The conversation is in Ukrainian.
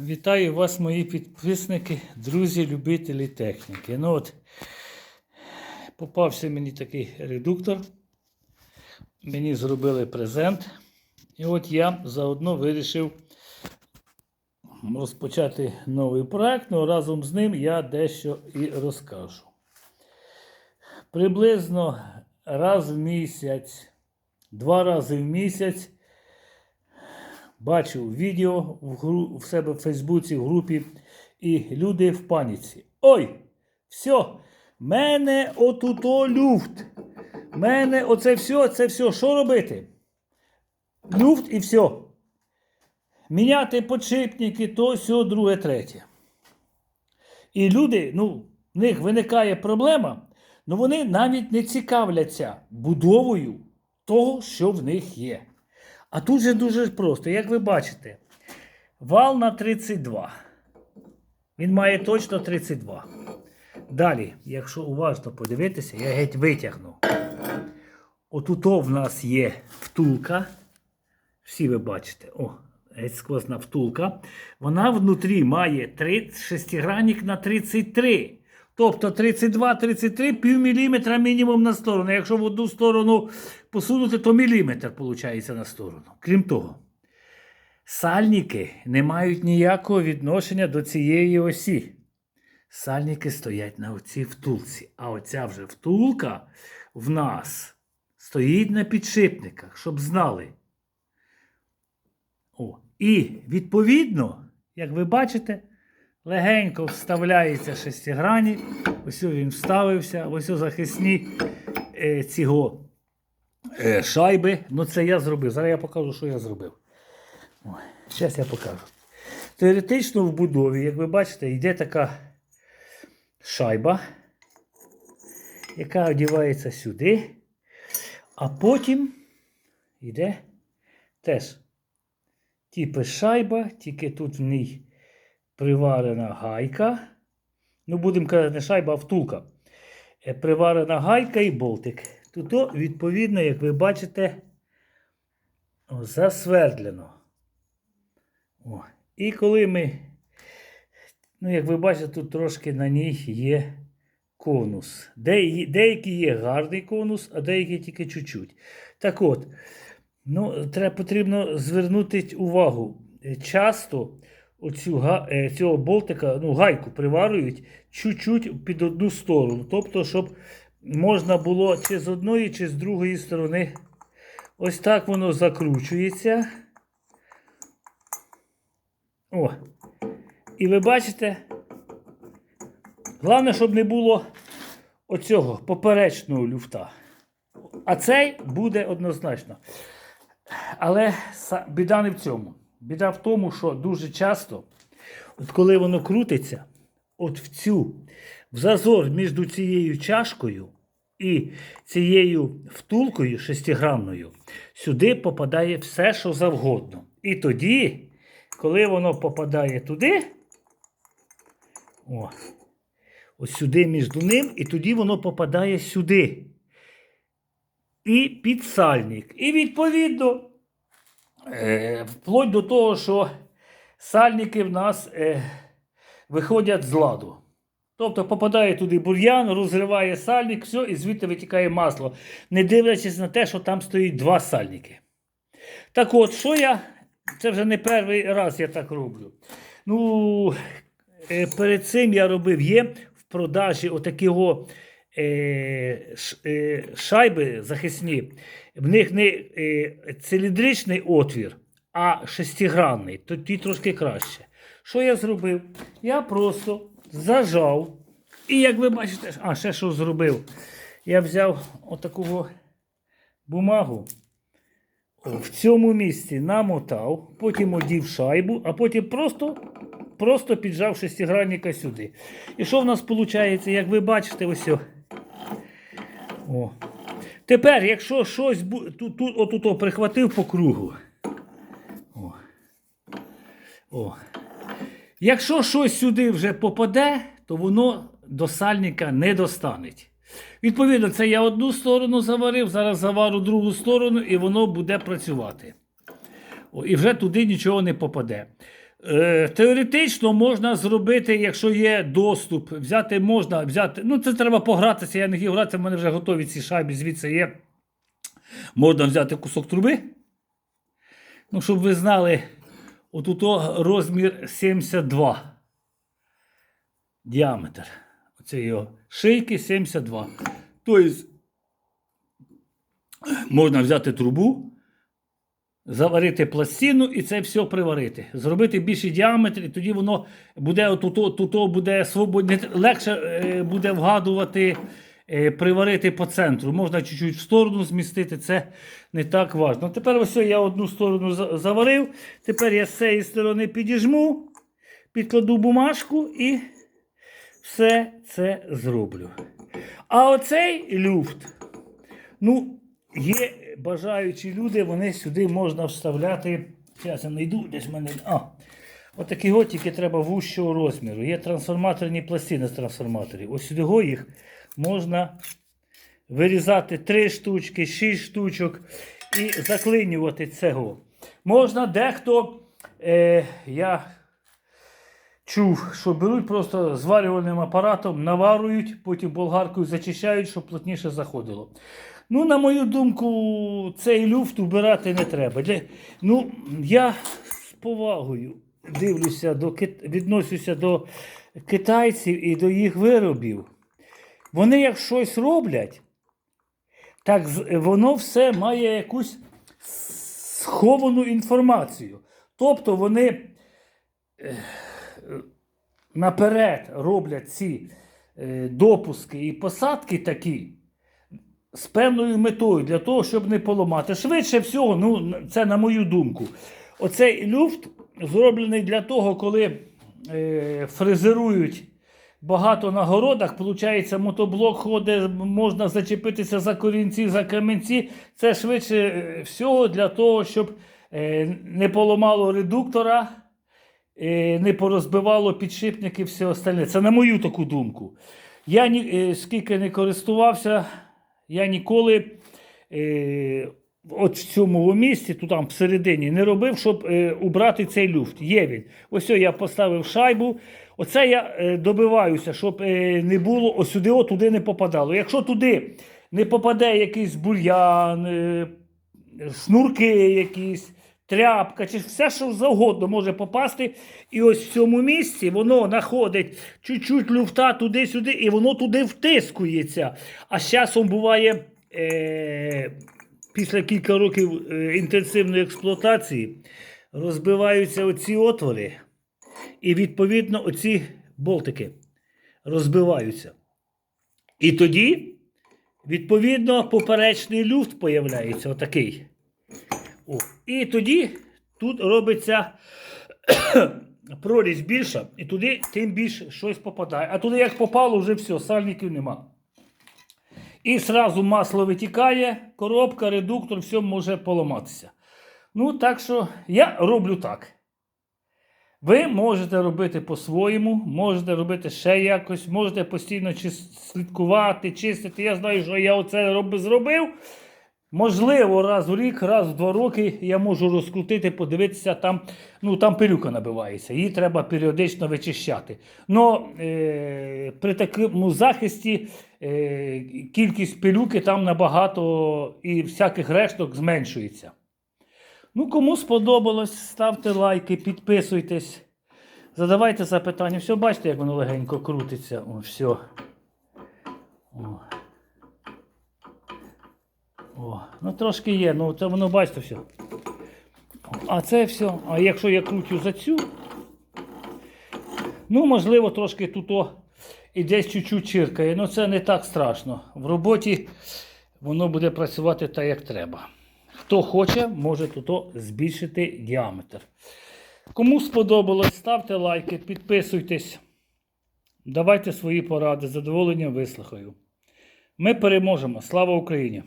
Вітаю вас, мої підписники, друзі, любителі техніки. Ну от, попався мені такий редуктор. Мені зробили презент. І от я заодно вирішив розпочати новий проект, але разом з ним я дещо і розкажу. Приблизно раз в місяць, два рази в місяць бачив відео в, гру, в себе в Фейсбуці, в групі, і люди в паніці. Ой! Все! Мене отуто люфт. Мене оце все, це все. Що робити? Люфт і все. Міняти подшипники, то все, друге, третє. І люди, ну, в них виникає проблема, але вони навіть не цікавляться будовою того, що в них є. А тут же дуже просто, як ви бачите, вал на 32. Він має точно 32. Далі, якщо уважно подивитися, я геть витягну. Отуто в нас є втулка. Всі ви бачите, о, геть сквозна втулка. Вона внутрі має 3, шестигранник на 33. Тобто 32-33 пів міліметра мінімум на сторону. Якщо в одну сторону посунути, то міліметр виходить на сторону. Крім того, сальники не мають ніякого відношення до цієї осі. Сальники стоять на оцій втулці. А оця вже втулка в нас стоїть на підшипниках, щоб знали. О, І відповідно, як ви бачите, легенько вставляється шестиграні. Ось він вставився, ось захисні е, цього е, шайби. Ну, це я зробив. Зараз я покажу, що я зробив. Зараз я покажу. Теоретично в будові, як ви бачите, йде така шайба, яка одівається сюди, а потім йде теж типу шайба, тільки тут в ній приварена гайка. Ну, будемо казати, не шайба, а втулка. Е, Приварена гайка і болтик. Тут, відповідно, як ви бачите, засвердлено. О. І коли ми, ну, як ви бачите, тут трошки на ній є конус. Де, деякий є гарний конус, а деякі тільки чуть-чуть. Так от, ну, треба потрібно звернути увагу. Е, Часто оцю, е, цього болтика, ну, гайку приварюють чуть-чуть під одну сторону. Тобто, щоб можна було чи з одної, чи з другої сторони. Ось так воно закручується. О. І ви бачите, головне, щоб не було оцього поперечного люфта. А цей буде однозначно. Але біда не в цьому. Біда в тому, що дуже часто, от коли воно крутиться, от в цю, в зазор між цією чашкою і цією втулкою шестигранною, сюди попадає все, що завгодно. І тоді, коли воно попадає туди, о, ось сюди між ним, і тоді воно попадає сюди. І під сальник. І відповідно, вплоть до того, що сальники в нас е, виходять з ладу. Тобто попадає туди бур'ян, розриває сальник, все, і звідти витікає масло, не дивлячись на те, що там стоїть два сальники. Так от, що я. Це вже не перший раз я так роблю. Ну, е, перед цим я робив є в продажі отакого е, е, шайби захисні. В них не е, циліндричний отвір, а шестигранний. Тоді трошки краще. Що я зробив? Я просто зажав. І як ви бачите, а ще що зробив? Я взяв отаку бумагу. В цьому місці намотав, потім одів шайбу, а потім просто, просто піджав шестигранника сюди. І що в нас виходить, як ви бачите, ось. о. Тепер, якщо щось тут, тут отут о, прихватив по кругу. О. О. Якщо щось сюди вже попаде, то воно до сальника не достанеть. Відповідно, це я одну сторону заварив, зараз завару другу сторону і воно буде працювати. О, і вже туди нічого не попаде. Е, Теоретично можна зробити, якщо є доступ, взяти можна взяти. Ну, це треба погратися. Я не хотів гратися, в мене вже готові ці шайби, звідси є. Можна взяти кусок труби. Ну, щоб ви знали, отут розмір 72. Діаметр. Оце його шийки 72. Тобто, можна взяти трубу, заварити пластину і це все приварити. Зробити більший діаметр, і тоді воно буде отут, тут буде свободне, легше е, буде вгадувати, е, приварити по центру. Можна чуть-чуть в сторону змістити, це не так важливо. Тепер ось я одну сторону заварив. Тепер я з цієї сторони підіжму, підкладу бумажку і все це зроблю. А оцей люфт. Ну, є бажаючі люди, вони сюди можна вставляти. Зараз я знайду десь в мене. А, отакі от тільки треба вущого розміру. Є трансформаторні пластини з трансформаторів. Ось сюди їх можна вирізати 3 штучки, 6 штучок і заклинювати цього. Можна дехто. Е, я чув, що беруть просто зварювальним апаратом, наварюють, потім болгаркою зачищають, щоб плотніше заходило. Ну, на мою думку, цей люфт убирати не треба. Ну, я з повагою дивлюся до відношуся до китайців і до їх виробів. Вони як щось роблять, так воно все має якусь сховану інформацію. Тобто вони наперед роблять ці е, допуски і посадки такі з певною метою для того, щоб не поламати. Швидше всього, ну, це на мою думку. Оцей люфт зроблений для того, коли е, фрезерують багато на городах, виходить, мотоблок ходить, можна зачепитися за корінці, за камінці. Це швидше е, всього для того, щоб е, не поламало редуктора е, не порозбивало підшипники і все остальне. Це на мою таку думку. Я ні, скільки не користувався, я ніколи е, от в цьому місці, тут там всередині, не робив, щоб е, убрати цей люфт. Є він. Ось я поставив шайбу. Оце я е, добиваюся, щоб е, не було ось сюди, от туди не попадало. Якщо туди не попаде якийсь бур'ян, е, шнурки якісь, тряпка, чи все, що завгодно може попасти. І ось в цьому місці воно знаходить чуть-чуть люфта туди-сюди, і воно туди втискується. А з часом буває. Е- Після кілька років е, інтенсивної експлуатації розбиваються оці отвори, і відповідно оці болтики розбиваються. І тоді, відповідно, поперечний люфт появляється отакий. О. І тоді тут робиться прорізь більша, і туди тим більше щось попадає. А туди як попало, вже все, сальників нема. І зразу масло витікає, коробка, редуктор, все може поламатися. Ну, так що я роблю так. Ви можете робити по-своєму, можете робити ще якось, можете постійно слідкувати, чистити. Я знаю, що я оце роб- зробив. Можливо, раз в рік, раз в два роки я можу розкрутити, подивитися, там, ну, там пилюка набивається, її треба періодично вичищати. Но е, при такому захисті е, кількість пилюки там набагато і всяких решток зменшується. Ну, кому сподобалось, ставте лайки, підписуйтесь, задавайте запитання. Все, бачите, як воно легенько крутиться. О, все. О. О, ну трошки є, ну це воно бачите все. А це все. А якщо я кручу за цю, ну, можливо, трошки тут о, і десь чуть-чуть чиркає. Ну це не так страшно. В роботі воно буде працювати так, як треба. Хто хоче, може тут о збільшити діаметр. Кому сподобалось, ставте лайки, підписуйтесь, давайте свої поради, задоволенням вислухаю. Ми переможемо. Слава Україні!